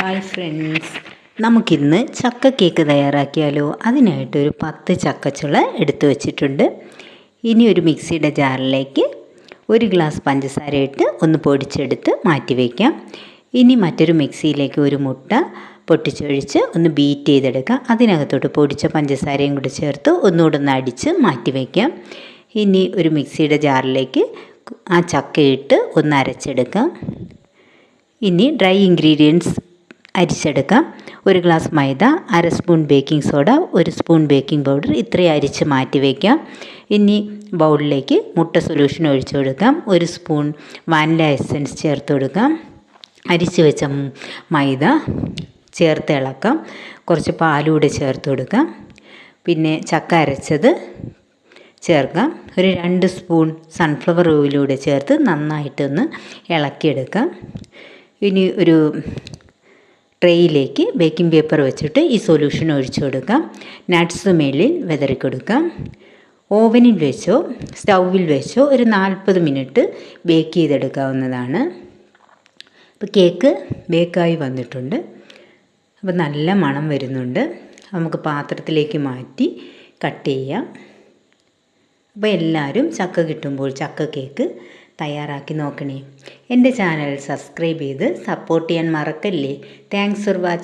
Hi friends. നമുക്കിന്ന് ചക്ക cake തയ്യാറാക്കിയാലോ? അതിനായിട്ട് ഒരു പത്ത് ചക്കച്ചുള എടുത്തു വച്ചിട്ടുണ്ട്. ഇനി ഒരു മിക്സിയുടെ ജാറിലേക്ക് ഒരു ഗ്ലാസ് പഞ്ചസാര ഇട്ട് ഒന്ന് പൊടിച്ചെടുത്ത് മാറ്റി വയ്ക്കാം. ഇനി മറ്റൊരു മിക്സിയിലേക്ക് ഒരു മുട്ട പൊട്ടിച്ചൊഴിച്ച് ഒന്ന് ബീറ്റ് ചെയ്തെടുക്കാം. അതിനകത്തോട്ട് പൊടിച്ച പഞ്ചസാരയും കൂടി ചേർത്ത് ഒന്നുകൂടെ ഒന്ന് അടിച്ച് മാറ്റി വയ്ക്കാം. ഇനി ഒരു മിക്സിയുടെ ജാറിലേക്ക് ആ ചക്കയിട്ട് ഒന്ന് അരച്ചെടുക്കാം. ഇനി ഡ്രൈ ഇൻഗ്രീഡിയൻസ് അരിച്ചെടുക്കാം. ഒരു ഗ്ലാസ് മൈദ അര സ്പൂൺ ബേക്കിംഗ് സോഡ ഒരു സ്പൂൺ ബേക്കിംഗ് പൗഡർ ഇത്രയും അരിച്ച് മാറ്റി വയ്ക്കാം ഇനി ബൗളിലേക്ക് മുട്ട സൊല്യൂഷൻ ഒഴിച്ചു കൊടുക്കാം. ഒരു സ്പൂൺ വാനില എസൻസ് ചേർത്ത് കൊടുക്കാം. അരിച്ച് വെച്ച മൈദ ചേർത്ത് ഇളക്കാം. കുറച്ച് പാലൂടെ ചേർത്ത് കൊടുക്കാം. പിന്നെ ചക്ക അരച്ചത് ചേർക്കാം. ഒരു രണ്ട് സ്പൂൺ സൺഫ്ലവർ ഓയിലൂടെ ചേർത്ത് നന്നായിട്ടൊന്ന് ഇളക്കിയെടുക്കാം. ഇനി ഒരു ട്രേയിലേക്ക് ബേക്കിംഗ് പേപ്പർ വെച്ചിട്ട് ഈ സൊല്യൂഷൻ ഒഴിച്ചു കൊടുക്കാം. നട്ട്സ് മേളിൽ വിതറി കൊടുക്കാം. ഓവനിൽ വെച്ചോ സ്റ്റൗവിൽ വെച്ചോ ഒരു നാൽപ്പത് മിനിറ്റ് ബേക്ക് ചെയ്തെടുക്കാവുന്നതാണ്. അപ്പോൾ കേക്ക് ബേക്കായി വന്നിട്ടുണ്ട്. അപ്പോൾ നല്ല മണം വരുന്നുണ്ട്. നമുക്ക് പാത്രത്തിലേക്ക് മാറ്റി കട്ട് ചെയ്യാം. അപ്പോൾ എല്ലാവരും ചക്ക കിട്ടുമ്പോൾ ചക്ക കേക്ക് തയ്യാറാക്കി നോക്കണേ. എന്റെ ചാനൽ സബ്സ്ക്രൈബ് ചെയ്ത് സപ്പോർട്ട് ചെയ്യാൻ മറക്കല്ലേ. Thanks for watching